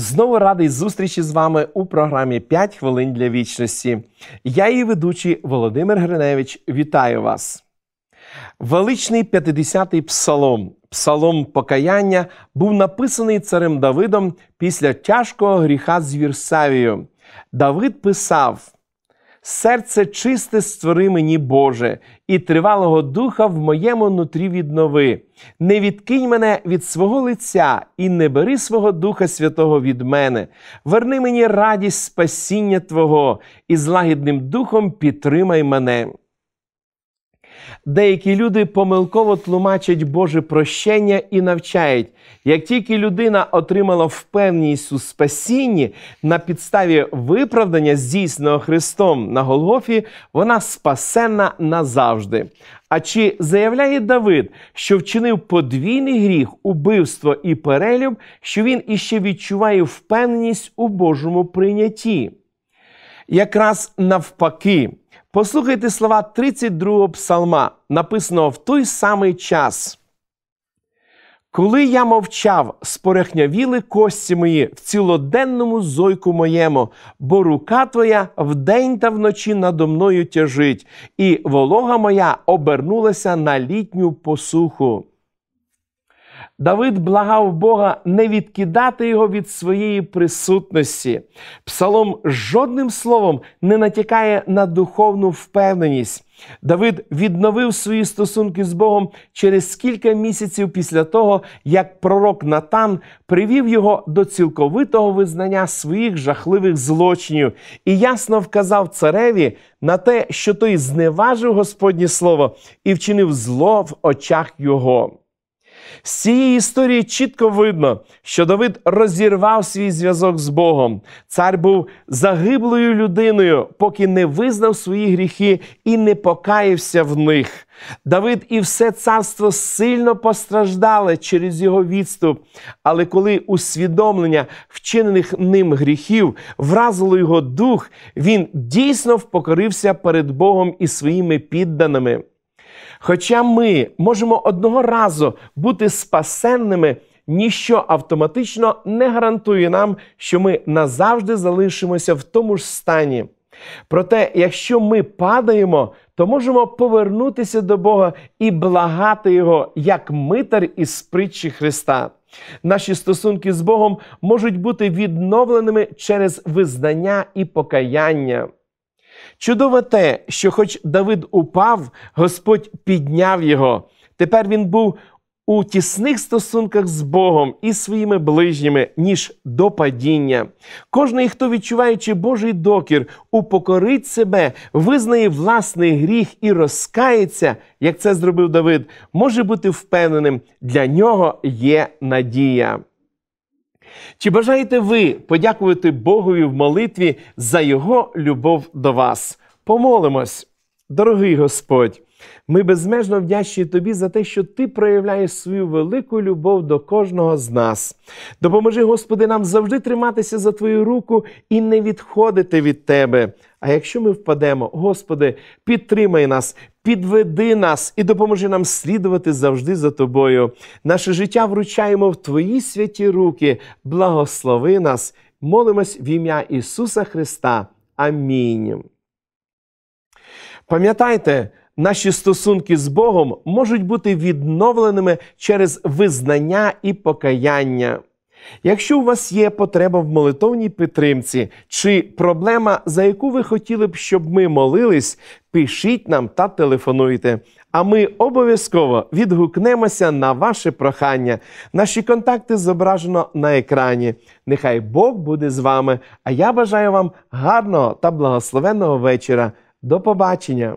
Знову радий зустрічі з вами у програмі «5 хвилин для вічності. Я її ведучий Володимир Гриневич. Вітаю вас. Величний 50-й псалом, псалом покаяння, був написаний царем Давидом після тяжкого гріха з Вірсавією. Давид писав: Серце чисте створи мені, Боже, і тривалого духа в моєму нутрі віднови. Не відкинь мене від свого лиця і не бери свого Духа Святого від мене. Верни мені радість спасіння Твого, і з лагідним духом підтримай мене. Деякі люди помилково тлумачать Боже прощення і навчають, як тільки людина отримала впевненість у спасінні на підставі виправдання, здійсненого Христом на Голгофі, вона спасенна назавжди. А чи заявляє Давид, що вчинив подвійний гріх, убивство і перелюб, що він іще відчуває впевненість у Божому прийнятті? Якраз навпаки. Послухайте слова 32-го псалма, написаного в той самий час. Коли я мовчав, спорехнявіли кості мої в цілоденному зойку моєму, бо рука твоя вдень та вночі надо мною тяжить, і волога моя обернулася на літню посуху. Давид благав Бога не відкидати його від своєї присутності. Псалом жодним словом не натякає на духовну впевненість. Давид відновив свої стосунки з Богом через кілька місяців після того, як пророк Натан привів його до цілковитого визнання своїх жахливих злочинів і ясно вказав цареві на те, що той зневажив Господнє Слово і вчинив зло в очах його. З цієї історії чітко видно, що Давид розірвав свій зв'язок з Богом. Цар був загиблою людиною, поки не визнав свої гріхи і не покаявся в них. Давид і все царство сильно постраждали через його відступ. Але коли усвідомлення вчинених ним гріхів вразило його дух, він дійсно впокорився перед Богом і своїми підданими. Хоча ми можемо одного разу бути спасенними, ніщо автоматично не гарантує нам, що ми назавжди залишимося в тому ж стані. Проте, якщо ми падаємо, то можемо повернутися до Бога і благати Його як митар із притчі Христа. Наші стосунки з Богом можуть бути відновленими через визнання і покаяння. Чудово те, що, хоч Давид упав, Господь підняв його. Тепер він був у тісних стосунках з Богом і своїми ближніми, ніж до падіння. Кожний, хто відчуваючи Божий докір, упокорить себе, визнає власний гріх і розкається, як це зробив Давид, може бути впевненим, для нього є надія. Чи бажаєте ви подякувати Богові в молитві за Його любов до вас? Помолимось, дорогий Господь. Ми безмежно вдячні Тобі за те, що Ти проявляєш свою велику любов до кожного з нас. Допоможи, Господи, нам завжди триматися за Твою руку і не відходити від Тебе. А якщо ми впадемо, Господи, підтримай нас, підведи нас і допоможи нам слідувати завжди за Тобою. Наше життя вручаємо в Твої святі руки. Благослови нас, молимось в ім'я Ісуса Христа. Амінь. Пам'ятайте, наші стосунки з Богом можуть бути відновленими через визнання і покаяння. Якщо у вас є потреба в молитовній підтримці чи проблема, за яку ви хотіли б, щоб ми молились, пишіть нам та телефонуйте. А ми обов'язково відгукнемося на ваше прохання. Наші контакти зображено на екрані. Нехай Бог буде з вами. А я бажаю вам гарного та благословенного вечора. До побачення!